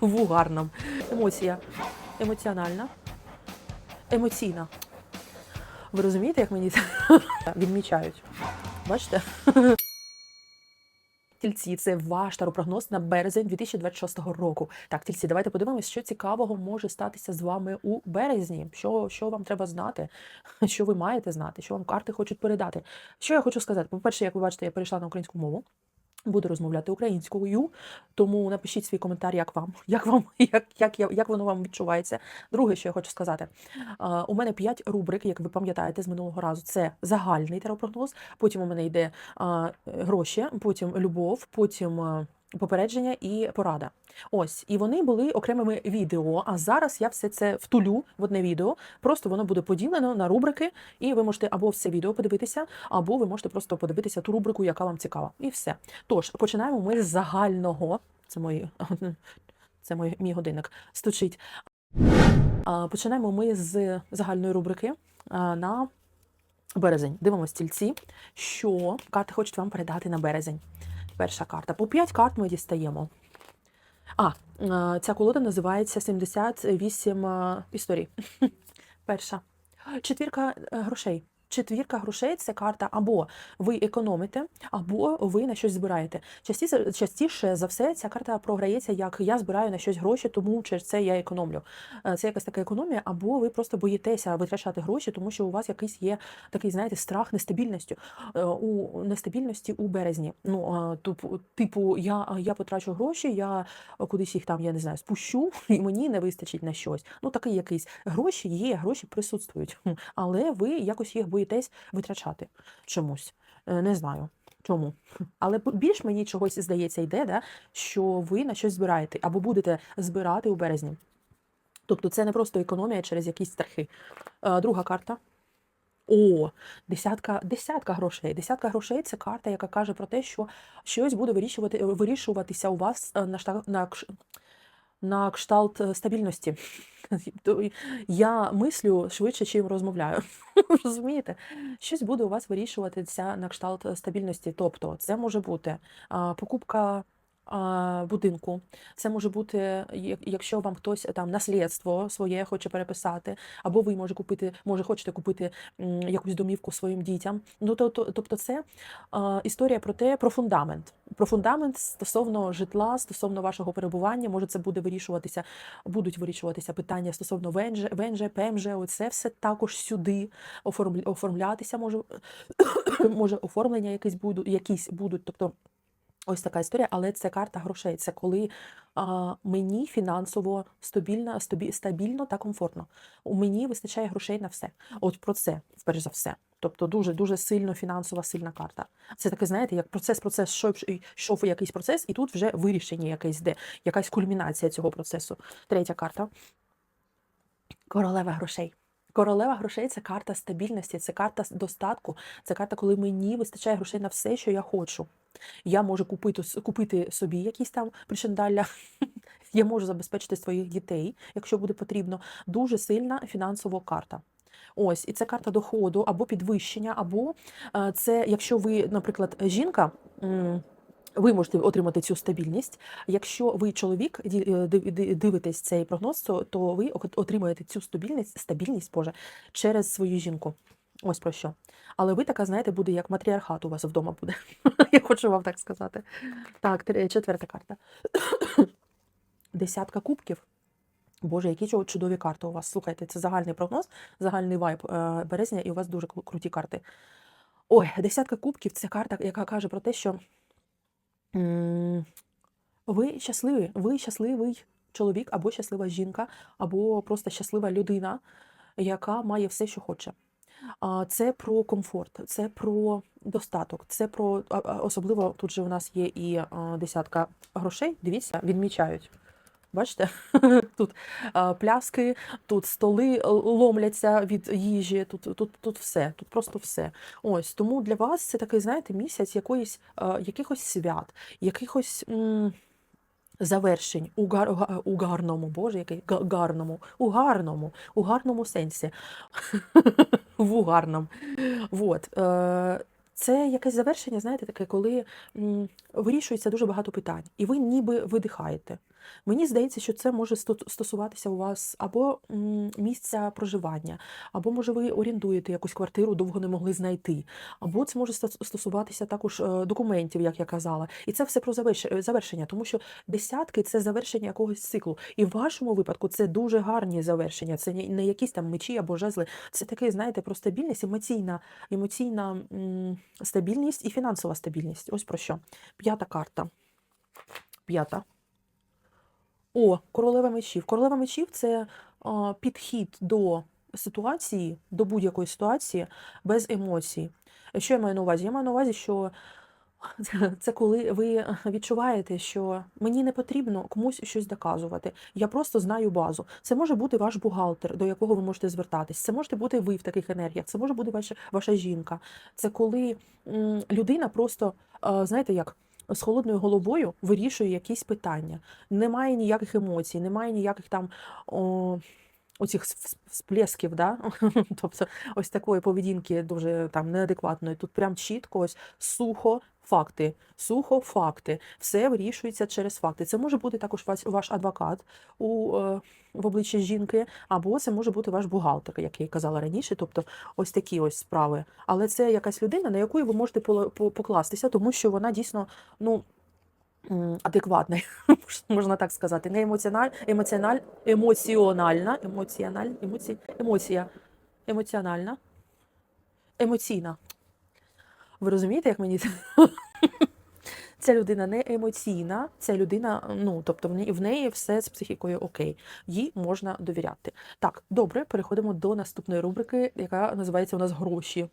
В. Емоція. Емоціональна. Емоційна. Ви розумієте, як мені це відмічають? Бачите? Тільці, це ваш таропрогноз на березень 2026 року. Так, тільці, давайте подивимось, що цікавого може статися з вами у березні. Що, що вам треба знати, що ви маєте знати, що вам карти хочуть передати. Що я хочу сказати? По-перше, як ви бачите, я перейшла на українську мову. Буду розмовляти українською, тому напишіть свій коментар, як вам, як вам, як, як, як воно вам відчувається. Друге, що я хочу сказати, у мене 5 рубрик, як ви пам'ятаєте з минулого разу. Це загальний теропрогноз, потім у мене йде гроші, потім любов, потім попередження і порада. Ось, і вони були окремими відео. А зараз я все це втулю в одне відео. Просто воно буде поділено на рубрики, і ви можете або все відео подивитися, або ви можете просто подивитися ту рубрику, яка вам цікава. І все. Тож починаємо ми з загального. Це мої це мій, мій годинник стучить. Починаємо ми з загальної рубрики на березень. Дивимося стільці, що карти хочуть вам передати на березень. Перша карта. По 5 карт ми дістаємо. А, е, ця колода називається 78 е, історій. Перша. Четвірка е, грошей. Четвірка грошей це карта або ви економите, або ви на щось збираєте. Частіше, частіше за все ця карта програється як я збираю на щось гроші, тому через це я економлю. Е, Це якась така економія, або ви просто боїтеся витрачати гроші, тому що у вас якийсь є такий, знаєте, страх нестабільністю. Е, У нестабільності у березні. Ну, типу, я, я потрачу гроші, я кудись їх там, я не знаю, спущу, і мені не вистачить на щось. Ну, такий якийсь гроші є, гроші присутствують, але ви якось їх боїтесь витрачати чомусь. Е, Не знаю. Чому? Але більш мені чогось здається йде, да, що ви на щось збираєте або будете збирати у березні. Тобто це не просто економія через якісь страхи. Е, Друга карта. О, десятка, десятка грошей. Десятка грошей це карта, яка каже про те, що щось буде вирішувати, вирішуватися у вас е, на, на, на кшталт стабільності. То Я мислю швидше, чим розмовляю. Розумієте? Щось буде у вас вирішуватися на кшталт е, стабільності. Тобто, це може бути покупка будинку, це може бути, як- якщо вам хтось там наслідство своє хоче переписати, або ви може купити, може хочете купити якусь домівку своїм дітям. Ну то, то, тобто, це історія про те, про фундамент. Про фундамент стосовно житла, стосовно вашого перебування, може це буде вирішуватися, будуть вирішуватися питання стосовно ВНЖ, ВНЖ, ПМЖ, оце все також сюди оформлятися може, може оформлення якісь будуть, якісь будуть. Тобто ось така історія, але це карта грошей. Це коли а, мені фінансово стабільно, стабі, стабільно та комфортно. У мені вистачає грошей на все. От про це, вперше за все. Тобто дуже дуже сильно фінансова сильна карта. Це таке, знаєте, як процес, процес, йшов, йшов якийсь процес, і тут вже вирішення якесь де, якась кульмінація цього процесу. Третя карта. Королева грошей. Королева грошей це карта стабільності, це карта достатку, це карта, коли мені вистачає грошей на все, що я хочу. Я можу купити, купити собі якісь там причиндалля, я можу забезпечити своїх дітей, якщо буде потрібно. Дуже сильна фінансова карта. Ось, і це карта доходу або підвищення, або е, це, якщо ви, наприклад, жінка. Ви можете отримати цю стабільність. Якщо ви чоловік е, див- ди- дивитесь цей прогноз, то, ви отримаєте цю стабільність, стабільність Боже, через свою жінку. Ось про що. Але ви така, знаєте, буде як матріархат у вас вдома буде. Я хочу вам так сказати. Так, четверта карта. Десятка кубків. Боже, які чудові карти у вас. Слухайте, це загальний прогноз, загальний вайб е, березня, і у вас дуже круті карти. Ой, десятка кубків це карта, яка каже про те, що ви щасливі, ви щасливий чоловік, або щаслива жінка, або просто щаслива людина, яка має все, що хоче. Це про комфорт, це про достаток, це про особливо тут же у нас є і десятка грошей. Дивіться, відмічають. Бачите, тут пляски, тут столи ломляться від їжі, тут, тут, тут все, тут просто все. Ось тому для вас це такий, знаєте, місяць якоїсь, якихось свят, якихось. м, Завершень у, гар, у гарному, боже, який гарному, у гарному, у гарному сенсі. В угарному. Вот. Е, це якесь завершення, знаєте, таке, коли вирішується дуже багато питань, і ви ніби видихаєте. Мені здається, що це може сто- стосуватися у вас або місця проживання, або може ви орендуєте якусь квартиру, довго не могли знайти, або це може стосуватися також е, документів, як я казала. І це все про е, завершення, тому що десятки це завершення якогось циклу. І в вашому випадку це дуже гарні завершення. Це не якісь там мечі або жезли. Це таке, знаєте, про стабільність, емоційна, емоційна стабільність і фінансова стабільність. Ось про що. П'ята карта. П'ята. О, королева мечів. Королева мечів це підхід до ситуації, до будь-якої ситуації без емоцій. Що я маю на увазі? Я маю на увазі, що це, коли ви відчуваєте, що мені не потрібно комусь щось доказувати. Я просто знаю базу. Це може бути ваш бухгалтер, до якого ви можете звертатись. Це можете бути ви в таких енергіях. Це може бути ваша, ваша жінка. Це коли людина просто, знаєте, як. З холодною головою вирішує якісь питання. Немає ніяких емоцій, немає ніяких там о, оцих вс- всплесків, да? тобто ось такої поведінки дуже там неадекватної. Тут прям чітко ось сухо факти, сухо факти. Все вирішується через факти. Це може бути також ваш, адвокат у, е, в обличчі жінки, або це може бути ваш бухгалтер, як я казала раніше. Тобто ось такі ось справи. Але це якась людина, на яку ви можете покластися, тому що вона дійсно ну. Адекватна, можна так сказати, не емоціональ, емоціональ, емоціональна, емоціональ, емоці, емоція, емоціональна, емоційна. Ви розумієте, як мені це? Ця людина не емоційна, ця людина, ну тобто в неї все з психікою окей, їй можна довіряти. Так, добре, переходимо до наступної рубрики, яка називається у нас гроші.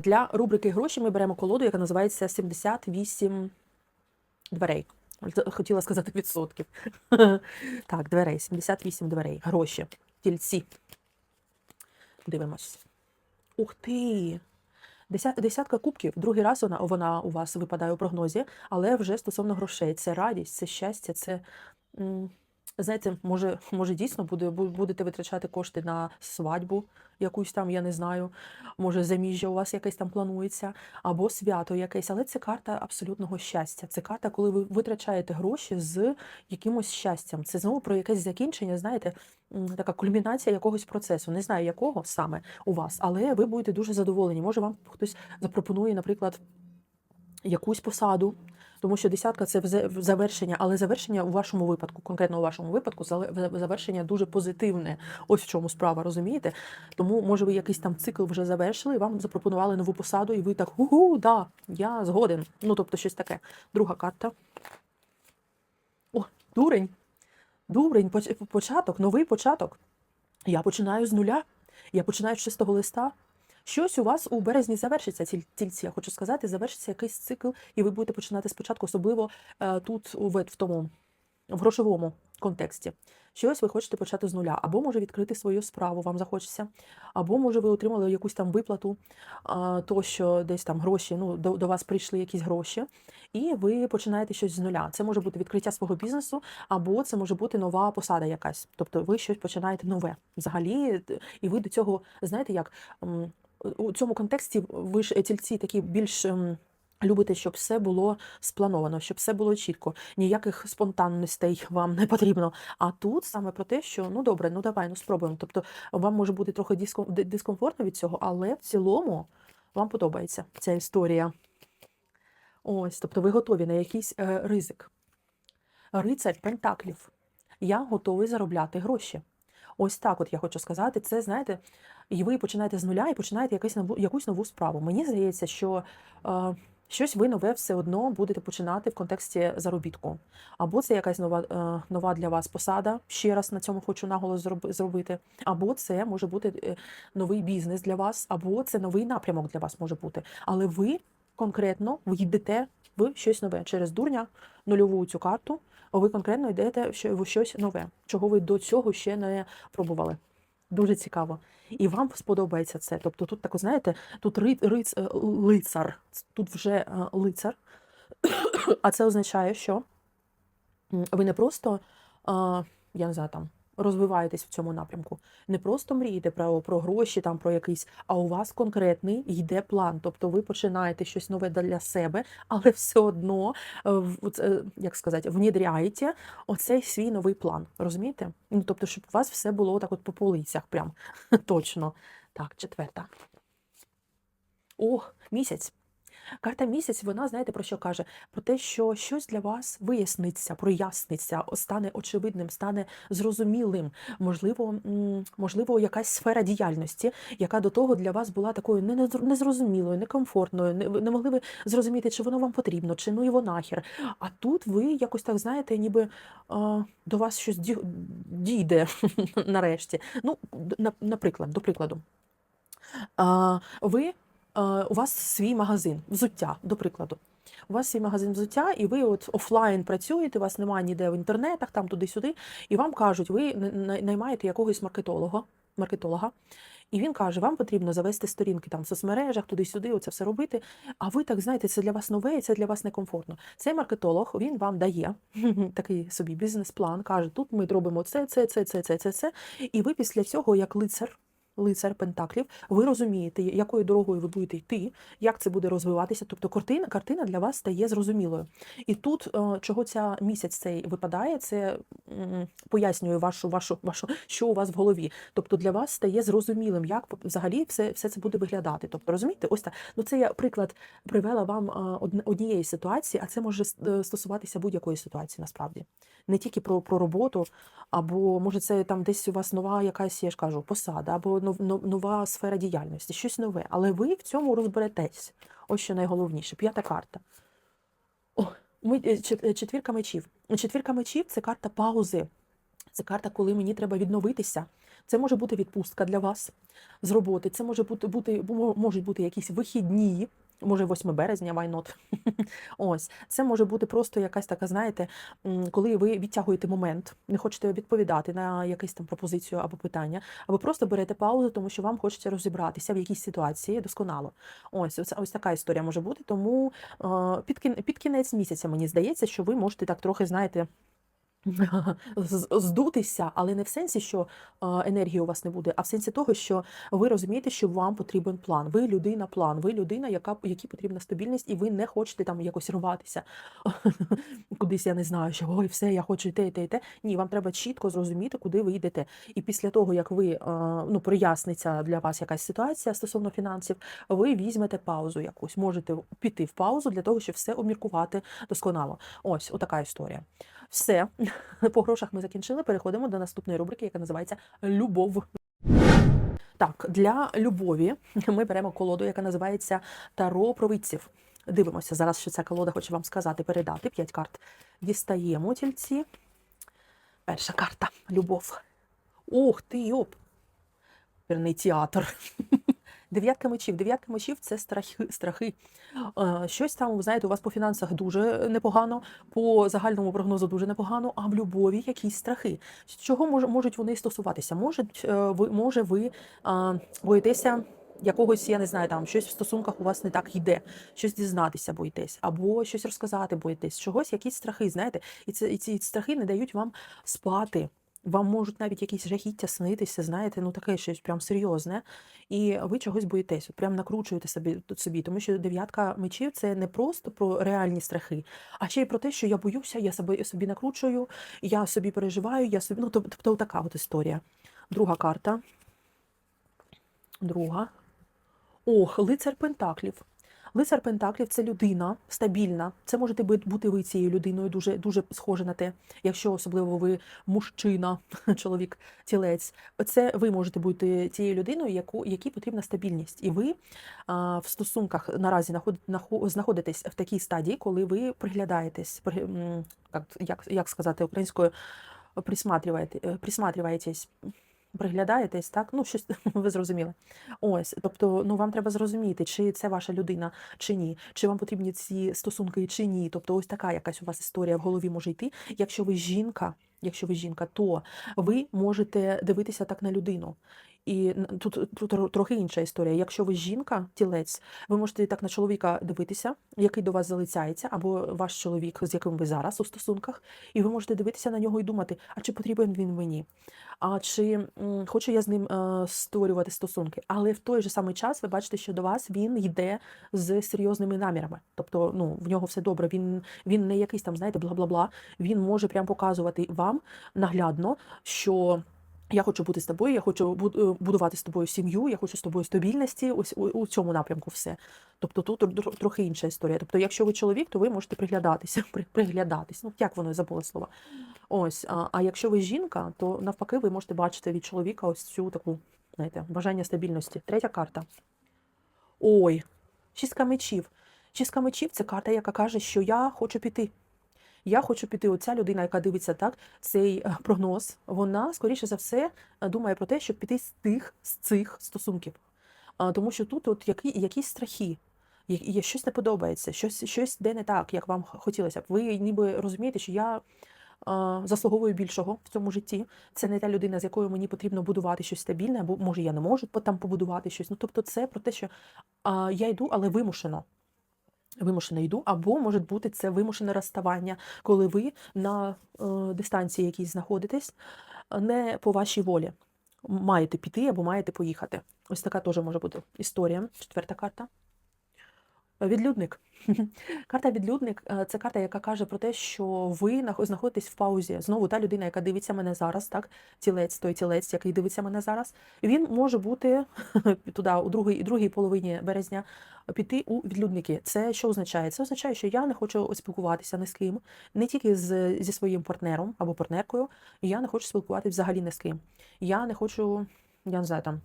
Для рубрики гроші ми беремо колоду, яка називається 78 дверей. Хотіла сказати відсотків. Так, дверей, 78 дверей. Гроші. Тільці. Дивимось. Ух ти! Десятка кубків. Другий раз вона, вона у вас випадає у прогнозі, але вже стосовно грошей. Це радість, це щастя, це. Знаєте, може, може дійсно буде, будете витрачати кошти на свадьбу, якусь там, я не знаю, може заміжжя у вас якесь там планується, або свято якесь, але це карта абсолютного щастя. Це карта, коли ви витрачаєте гроші з якимось щастям. Це знову про якесь закінчення, знаєте, така кульмінація якогось процесу. Не знаю, якого саме у вас, але ви будете дуже задоволені. Може, вам хтось запропонує, наприклад, якусь посаду. Тому що десятка це завершення, але завершення у вашому випадку, конкретно у вашому випадку, завершення дуже позитивне. Ось в чому справа, розумієте? Тому, може, ви якийсь там цикл вже завершили, і вам запропонували нову посаду, і ви так угу, да, я згоден. Ну, тобто, щось таке. Друга карта. О, дурень. Дурень, початок, новий початок. Я починаю з нуля. Я починаю з чистого листа. Щось у вас у березні завершиться, тіль- тільці, я хочу сказати, завершиться якийсь цикл, і ви будете починати спочатку, особливо е, тут, в тому в грошовому контексті. Щось ви хочете почати з нуля, або може відкрити свою справу, вам захочеться, або може ви отримали якусь там виплату, то що десь там гроші, ну до, до вас прийшли якісь гроші, і ви починаєте щось з нуля. Це може бути відкриття свого бізнесу, або це може бути нова посада якась. Тобто ви щось починаєте нове взагалі, і ви до цього знаєте як. У цьому контексті ви ж е, тільці такі більш ем, любите, щоб все було сплановано, щоб все було чітко, ніяких спонтанностей вам не потрібно. А тут саме про те, що ну добре, ну давай, ну спробуємо. Тобто вам може бути трохи дискомфортно від цього, але в цілому вам подобається ця історія. Ось, тобто ви готові на якийсь е, ризик. Рицарь Пентаклів. Я готовий заробляти гроші. Ось так, от я хочу сказати, це знаєте, і ви починаєте з нуля і починаєте якусь нову, якусь нову справу. Мені здається, що е, щось ви нове все одно будете починати в контексті заробітку. Або це якась нова, е, нова для вас посада. Ще раз на цьому хочу наголос зробити. Або це може бути е, новий бізнес для вас, або це новий напрямок для вас може бути. Але ви конкретно ви йдете в щось нове через дурня, нульову цю карту. Ви конкретно йдете в щось нове, чого ви до цього ще не пробували. Дуже цікаво. І вам сподобається це. Тобто тут так, знаєте, тут ри, риц, е, лицар, тут вже е, лицар. А це означає, що ви не просто, я не знаю, там, розвиваєтесь в цьому напрямку. Не просто мрієте про, про гроші, там про якийсь, а у вас конкретний йде план. Тобто ви починаєте щось нове для себе, але все одно, е, е, як сказати, внідряєте оцей свій новий план. Розумієте? Ну, тобто, щоб у вас все було так от по полицях, прям точно. Так, четверта. Ох, місяць. Карта місяць, вона, знаєте, про що каже? Про те, що щось для вас виясниться, проясниться, стане очевидним, стане зрозумілим. Можливо, можливо, якась сфера діяльності, яка до того для вас була такою незрозумілою, некомфортною, не, могли ви зрозуміти, чи воно вам потрібно, чи ну його нахер. А тут ви якось так знаєте, ніби до вас щось дійде нарешті. Ну, наприклад, до прикладу. Ви, у вас свій магазин взуття, до прикладу. У вас свій магазин взуття, і ви от офлайн працюєте, у вас немає ніде в інтернетах, там туди-сюди, і вам кажуть, ви на- на- наймаєте якогось маркетолога, маркетолога, і він каже, вам потрібно завести сторінки там в соцмережах, туди-сюди, оце все робити. А ви так знаєте, це для вас нове і це для вас некомфортно. Цей маркетолог він вам дає такий собі бізнес-план, каже, тут ми робимо це, це, це, це, це, це, це. І ви після цього, як лицар, лицар Пентаклів, ви розумієте, якою дорогою ви будете йти, як це буде розвиватися. Тобто картина, картина для вас стає зрозумілою. І тут, е, чого ця місяць цей випадає, це пояснює вашу, вашу, вашу, що у вас в голові. Тобто для вас стає зрозумілим, як взагалі все, все це буде виглядати. Тобто, розумієте, ось так. Ну це я приклад привела вам е, однієї ситуації, а це може е, стосуватися будь-якої ситуації насправді. Не тільки про, про роботу, або може це там десь у вас нова якась, я ж кажу, посада, або нова сфера діяльності, щось нове. Але ви в цьому розберетесь. Ось що найголовніше. П'ята карта. О, ми, е, е, четвірка мечів. Четвірка мечів це карта паузи. Це карта, коли мені треба відновитися. Це може бути відпустка для вас з роботи. Це може бути, бути можуть бути якісь вихідні, може 8 березня, why? Ось це може бути просто якась така, знаєте, коли ви відтягуєте момент, не хочете відповідати на якусь там пропозицію або питання, або просто берете паузу, тому що вам хочеться розібратися в якійсь ситуації досконало. Ось ось, ось така історія може бути. Тому е, під кінець місяця мені здається, що ви можете так трохи, знаєте. Здутися, але не в сенсі, що е, енергії у вас не буде, а в сенсі того, що ви розумієте, що вам потрібен план. Ви людина план, ви людина, яка якій потрібна стабільність, і ви не хочете там якось рватися кудись, я не знаю, що ой, все, я хочу йти, йти, йти. Ні, вам треба чітко зрозуміти, куди ви йдете. І після того, як ви е, ну, проясниться для вас якась ситуація стосовно фінансів, ви візьмете паузу якусь. Можете піти в паузу для того, щоб все обміркувати досконало. Ось, отака історія. Все, по грошах ми закінчили. Переходимо до наступної рубрики, яка називається Любов. Так, для любові ми беремо колоду, яка називається Таро провидців. Дивимося зараз, що ця колода хоче вам сказати, передати. П'ять карт. Дістаємо тільці. Перша карта любов. Ох ти йоп! Вірний театр. Дев'ятка мечів. Дев'ятка мечів це страхи. страхи. Щось там, ви знаєте, у вас по фінансах дуже непогано, по загальному прогнозу дуже непогано, а в любові якісь страхи. Чого мож- можуть вони стосуватися? Можуть, е, ви, може, ви боїтеся якогось, я не знаю, там щось в стосунках у вас не так йде, щось дізнатися боїтесь, або щось розказати боїтесь, чогось, якісь страхи, знаєте, і, це, і ці страхи не дають вам спати. Вам можуть навіть якісь жахіття снитися, знаєте, ну таке щось прям серйозне, і ви чогось боїтесь, от прям накручуєте собі, собі, тому що дев'ятка мечів це не просто про реальні страхи, а ще й про те, що я боюся, я собі, собі накручую, я собі переживаю, я собі. Ну, тобто така от історія. Друга карта. Друга. Ох, лицар Пентаклів. Лицар Пентаклів це людина стабільна. Це можете бути ви цією людиною, дуже дуже схоже на те, якщо особливо ви мужчина, чоловік, тілець. Це ви можете бути тією людиною, яку якій потрібна стабільність. І ви а, в стосунках наразі наход- нахо- знаходитесь в такій стадії, коли ви приглядаєтесь, при- як, як, сказати українською, присматриваєте, е. Приглядаєтесь, так? Ну, щось ви зрозуміли. Ось, тобто, ну вам треба зрозуміти, чи це ваша людина, чи ні, чи вам потрібні ці стосунки, чи ні. Тобто, ось така якась у вас історія в голові може йти. Якщо ви жінка, якщо ви жінка, то ви можете дивитися так на людину. І тут, тут трохи інша історія. Якщо ви жінка, тілець, ви можете так на чоловіка дивитися, який до вас залицяється, або ваш чоловік, з яким ви зараз у стосунках, і ви можете дивитися на нього і думати, а чи потрібен він мені? А чи хочу я з ним е, створювати стосунки? Але в той же самий час ви бачите, що до вас він йде з серйозними намірами. Тобто, ну в нього все добре. Він, він не якийсь там, знаєте, бла-бла-бла. Він може прям показувати вам наглядно, що. Я хочу бути з тобою, я хочу е, будувати з тобою сім'ю, я хочу з тобою стабільності. Ось у, у цьому напрямку все. Тобто тут тр- тр- трохи інша історія. Тобто, якщо ви чоловік, то ви можете приглядатися, при- приглядатись. Ну як воно я забула слова. Ось. А, а якщо ви жінка, то навпаки, ви можете бачити від чоловіка ось цю таку, знаєте, бажання стабільності. Третя карта. Ой, шістка мечів. Шістка мечів це карта, яка каже, що я хочу піти. Я хочу піти. Оця людина, яка дивиться так, цей е, прогноз, вона, скоріше за все, е, думає про те, щоб піти з тих, з цих стосунків. Тому що тут от які, якісь страхи, є, щось не подобається, щось, щось де не так, як вам хотілося б. Ви ніби розумієте, що я заслуговую більшого в цьому житті. Це не та людина, з якою мені потрібно будувати щось стабільне, або може я не можу там побудувати щось. Ну тобто, це про те, що я йду, але вимушено. Вимушено йду, або може бути це вимушене розставання, коли ви на е, дистанції якійсь знаходитесь, е, не по вашій волі. Маєте піти або маєте поїхати. Ось така теж може бути історія. Четверта карта. Відлюдник. Карта відлюдник е, це карта, яка каже про те, що ви знаходитесь в паузі. Знову та людина, яка дивиться мене зараз, так, тілець, той тілець, який дивиться мене зараз, він може бути туди у другій, і другій половині березня піти у відлюдники. Це що означає? Це означає, що я не хочу спілкуватися ні з ким, не тільки з, зі своїм партнером або партнеркою. Я не хочу спілкуватися взагалі ні з ким. Я не хочу, я не знаю там.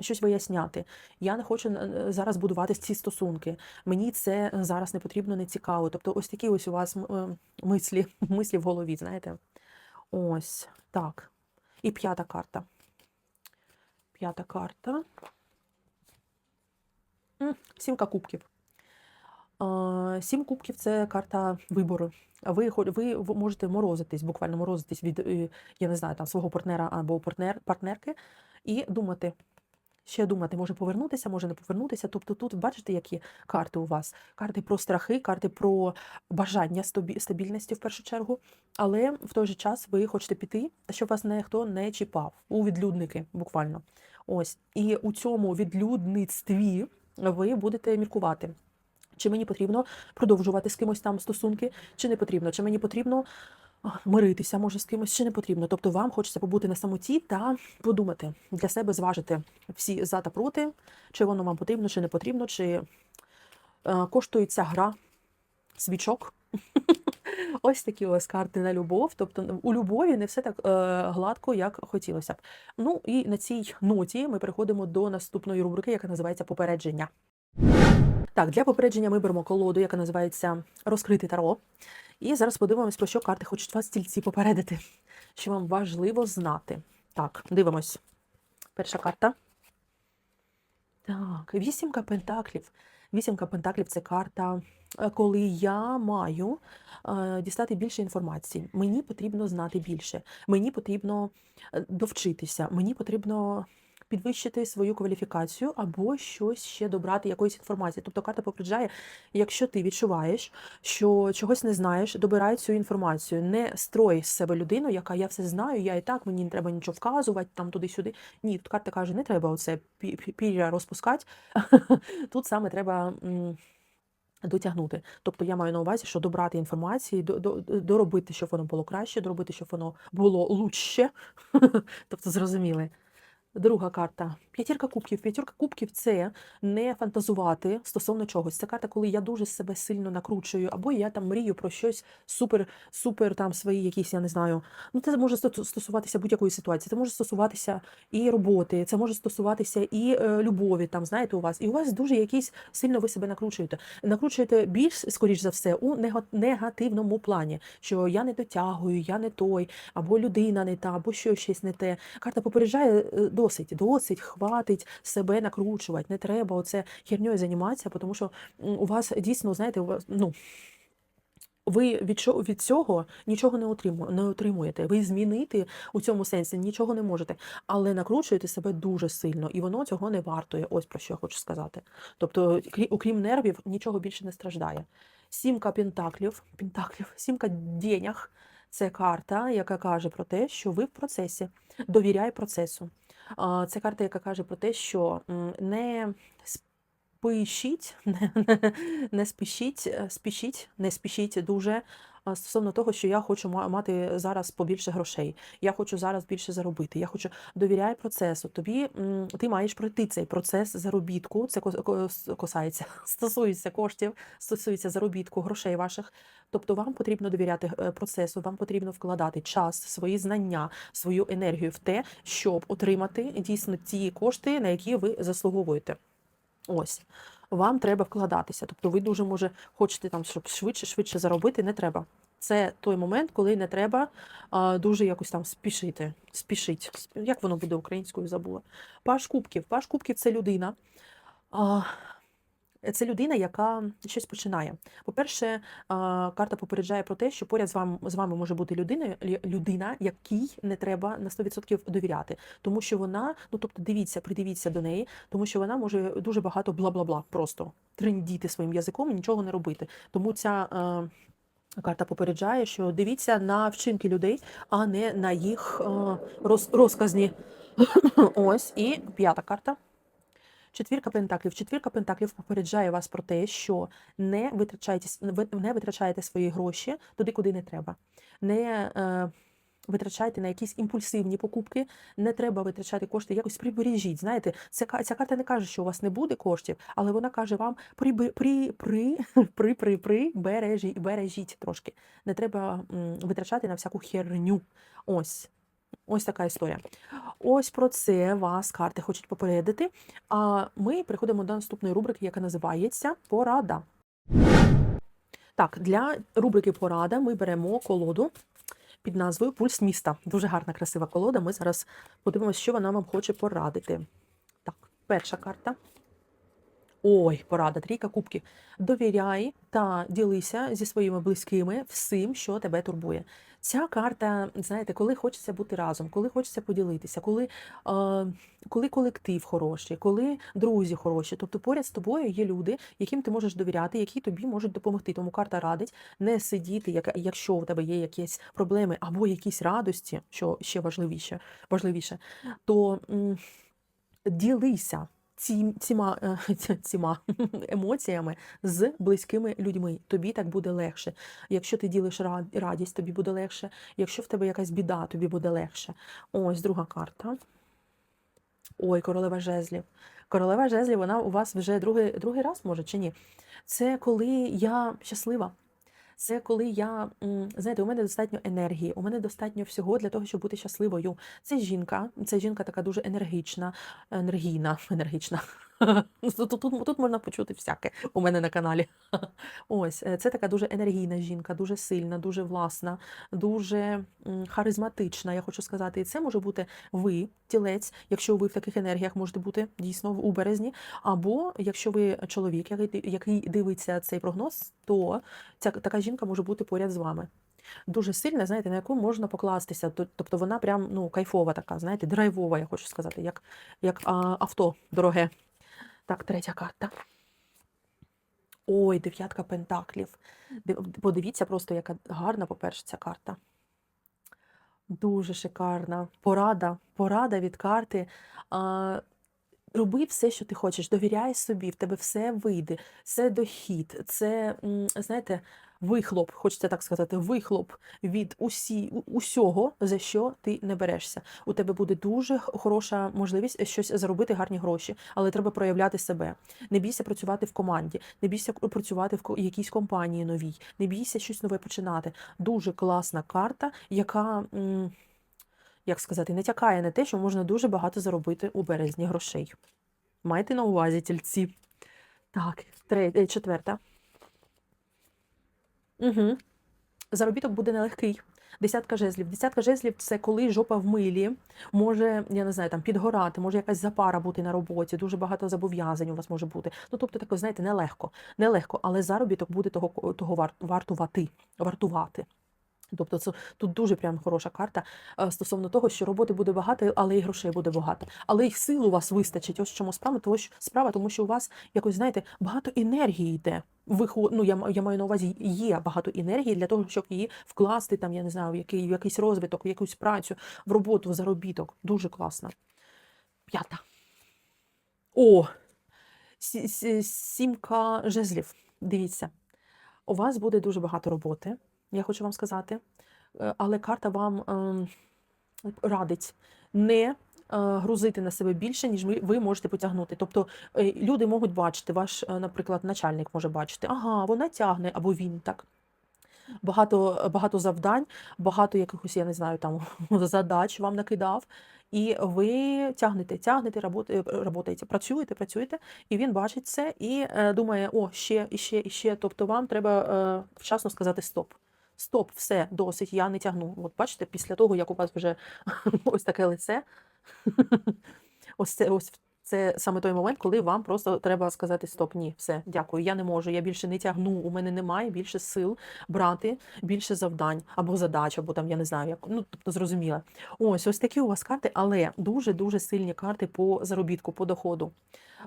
Щось виясняти. Я не хочу е, зараз будувати ці стосунки. Мені це зараз не потрібно, не цікаво. Тобто, ось такі ось у вас е, мислі, мислі в голові, знаєте. Ось так. І п'ята карта. П'ята карта. Сімка кубків. Сім кубків це карта вибору. Ви, ви можете морозитись, буквально морозитись від, е, я не знаю, там свого партнера або партнер, партнерки, і думати. Ще думати, може повернутися, може не повернутися. Тобто тут бачите, які карти у вас? Карти про страхи, карти про бажання стабільності в першу чергу. Але в той же час ви хочете піти, щоб вас ніхто не чіпав у відлюдники, буквально. Ось. І у цьому відлюдництві ви будете міркувати. Чи мені потрібно продовжувати з кимось там стосунки, чи не потрібно? Чи мені потрібно миритися, може, з кимось, чи не потрібно? Тобто вам хочеться побути на самоті та подумати для себе, зважити всі за та проти, чи воно вам потрібно, чи не потрібно, чи е, коштує ця гра свічок. Ось такі ось карти на любов. Тобто у любові не все так е, гладко, як хотілося б. Ну і на цій ноті ми переходимо до наступної рубрики, яка називається попередження. Так, для попередження ми беремо колоду, яка називається Розкритий таро. І зараз подивимось, про що карти хочуть вас тільці попередити, що вам важливо знати. Так, дивимось. Перша карта. Так, вісімка пентаклів. Вісімка пентаклів це карта, е, коли я маю е, дістати більше інформації. Мені потрібно знати більше. Мені потрібно е, довчитися, мені потрібно підвищити свою кваліфікацію або щось ще добрати, якоїсь інформації. Тобто карта попереджає, якщо ти відчуваєш, що чогось не знаєш, добирай цю інформацію. Не строй з себе людину, яка я все знаю, я і так, мені не треба нічого вказувати, там туди-сюди. Ні, тут карта каже, не треба оце пі- пі- пір'я розпускати. Тут саме треба. Дотягнути. Тобто я маю на увазі, що добрати інформації, до- до- доробити, щоб воно було краще, доробити, щоб воно було лучше. Тобто зрозуміли. Друга карта. П'ятірка кубків. П'ятірка кубків це не фантазувати стосовно чогось. Це карта, коли я дуже себе сильно накручую, або я там мрію про щось супер, супер там свої якісь, я не знаю. Ну, це може стосу- стосуватися будь-якої ситуації. Це може стосуватися і роботи, це може стосуватися і е, любові, там, знаєте, у вас. І у вас дуже якісь сильно ви себе накручуєте. Накручуєте більш, скоріш за все, у негативному плані, що я не дотягую, я не той, або людина не та, або що щось не те. Карта попереджає е, досить, досить, хватить себе накручувати. Не треба оце херньою займатися, тому що у вас дійсно, знаєте, у вас, ну. ви від, від цього нічого не, отриму, не отримуєте. Ви змінити у цьому сенсі нічого не можете, але накручуєте себе дуже сильно, і воно цього не вартує. Ось про що я хочу сказати. Тобто, окрім нервів, нічого більше не страждає. Сімка пентаклів, пентаклів, сімка денег – це карта, яка каже про те, що ви в процесі, довіряй процесу. Це карта, яка каже про те, що не спішіть, не, не, не спішіть, е, спішіть, не спішіть дуже стосовно того, що я хочу ма- мати зараз побільше грошей, я хочу зараз більше заробити, я хочу довіряй процесу. Тобі ти маєш пройти цей процес заробітку. Це кос- стосується коштів, стосується заробітку, грошей ваших. Тобто вам потрібно довіряти е, процесу, вам потрібно вкладати час, свої знання, свою енергію в те, щоб отримати дійсно ті кошти, на які ви заслуговуєте. Ось. Вам треба вкладатися. Тобто ви дуже може хочете там, щоб швидше, швидше заробити, не треба. Це той момент, коли не треба а, дуже якось там спішити. Спішить. Як воно буде українською забула? Паш кубків. Паш кубків це людина. А, це людина, яка щось починає. По-перше, карта попереджає про те, що поряд з вами, з вами може бути людина, лю- людина, якій не треба на 100% довіряти. Тому що вона, ну тобто, дивіться, придивіться до неї, тому що вона може дуже багато бла-бла-бла просто триндіти своїм язиком і нічого не робити. Тому ця карта попереджає, що дивіться на вчинки людей, а не на їх роз, розказні. Ось і п'ята карта. Четвірка пентаклів. Четвірка пентаклів попереджає вас про те, що не витрачайте, не витрачаєте свої гроші туди, куди не треба. Не е, витрачайте на якісь імпульсивні покупки, не треба витрачати кошти, якось прибережіть. Знаєте, ця, ця карта не каже, що у вас не буде коштів, але вона каже вам при, при, при, при, при, при бережіть, бережіть трошки. Не треба м, витрачати на всяку херню. Ось. Ось така історія. Ось про це вас карти хочуть попередити. А ми переходимо до наступної рубрики, яка називається Порада. Так, для рубрики Порада ми беремо колоду під назвою Пульс міста. Дуже гарна, красива колода. Ми зараз подивимося, що вона вам хоче порадити. Так, перша карта. Ой, порада, трійка кубків. Довіряй та ділися зі своїми близькими всім, що тебе турбує. Ця карта, знаєте, коли хочеться бути разом, коли хочеться поділитися, коли, е, коли колектив хороший, коли друзі хороші. Тобто поряд з тобою є люди, яким ти можеш довіряти, які тобі можуть допомогти. Тому карта радить не сидіти, як, якщо у тебе є якісь проблеми або якісь радості, що ще важливіше, важливіше то м, ділися ціма, е, ці- ціма емоціями з близькими людьми. Тобі так буде легше. Якщо ти ділиш радість, тобі буде легше. Якщо в тебе якась біда, тобі буде легше. Ось друга карта. Ой, королева жезлів. Королева жезлів, вона у вас вже другий, другий раз може чи ні? Це коли я щаслива. Це коли я, знаєте, у мене достатньо енергії, у мене достатньо всього для того, щоб бути щасливою. Це жінка, це жінка така дуже енергічна, енергійна, енергічна. Тут, тут, тут, можна почути всяке у мене на каналі. Ось, е, це така дуже енергійна жінка, дуже сильна, дуже власна, дуже харизматична, я хочу сказати. І це може бути ви, тілець, якщо ви в таких енергіях можете бути дійсно в- березні. Або якщо ви чоловік, який, дивиться цей прогноз, то ця така жінка може бути поряд з вами. Дуже сильна, знаєте, на яку можна покластися. Тобто вона прям ну, кайфова така, знаєте, драйвова, я хочу сказати, як, як авто дороге. Так, третя карта. Ой, дев'ятка пентаклів. Подивіться просто, яка гарна, по-перше, ця карта. Дуже шикарна. Порада, порада від карти. Роби все, що ти хочеш, довіряй собі, в тебе все вийде, це дохід, це, знаєте, вихлоп, хочеться так сказати, вихлоп від усі, усього, за що ти не берешся. У тебе буде дуже хороша можливість щось заробити гарні гроші, але треба проявляти себе. Не бійся працювати в команді, не бійся працювати в якійсь компанії новій, не бійся щось нове починати. Дуже класна карта, яка. Як сказати, натякає на те, що можна дуже багато заробити у березні грошей. Майте на увазі тільці. Так, третя, четверта. Угу. Заробіток буде нелегкий. Десятка жезлів. Десятка жезлів це коли жопа в милі, може, я не знаю, там підгорати, може якась запара бути на роботі, дуже багато зобов'язань у вас може бути. Ну, тобто, таке, знаєте, нелегко. Нелегко, але заробіток буде того, того вартувати. вартувати. Тобто це тут дуже прям хороша карта е, стосовно того, що роботи буде багато, але і грошей буде багато. Але й сил у вас вистачить. Ось чому справа, тому що справа, тому що у вас якось знаєте багато енергії йде. Ви ну, я, я маю на увазі, є багато енергії для того, щоб її вкласти там, я не знаю, в який в якийсь розвиток, в якусь працю, в роботу, в заробіток. Дуже класно. П'ята. О! сі- сі- Сімка жезлів. Дивіться, у вас буде дуже багато роботи, я хочу вам сказати. Е, Але карта вам ем, радить не е, грузити на себе більше, ніж ви, можете потягнути. Тобто е, люди можуть бачити, ваш, наприклад, начальник може бачити, ага, вона тягне або він так. Багато, багато завдань, багато якихось, я не знаю, там задач вам накидав, і ви тягнете, тягнете, работаєте, працюєте, працюєте, і він бачить це і думає, о, ще, і ще, і ще. Тобто вам треба вчасно сказати стоп. Стоп, все, досить, я не тягну. От бачите, після того, як у вас вже ось таке лице, ось це ось це саме той момент, коли вам просто треба сказати стоп, ні, все, дякую, я не можу, я більше не тягну, у мене немає більше сил брати більше завдань або задач, або там я не знаю, як ну тобто зрозуміло. Ось ось такі у вас карти, але дуже дуже сильні карти по заробітку, по доходу.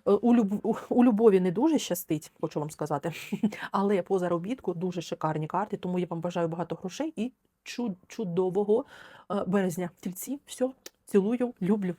Е, У, люб... у- любові не дуже щастить, хочу вам сказати, але по заробітку дуже шикарні карти, тому я вам бажаю багато грошей і чуд- чудового е, березня. Тільці, все, цілую, люблю.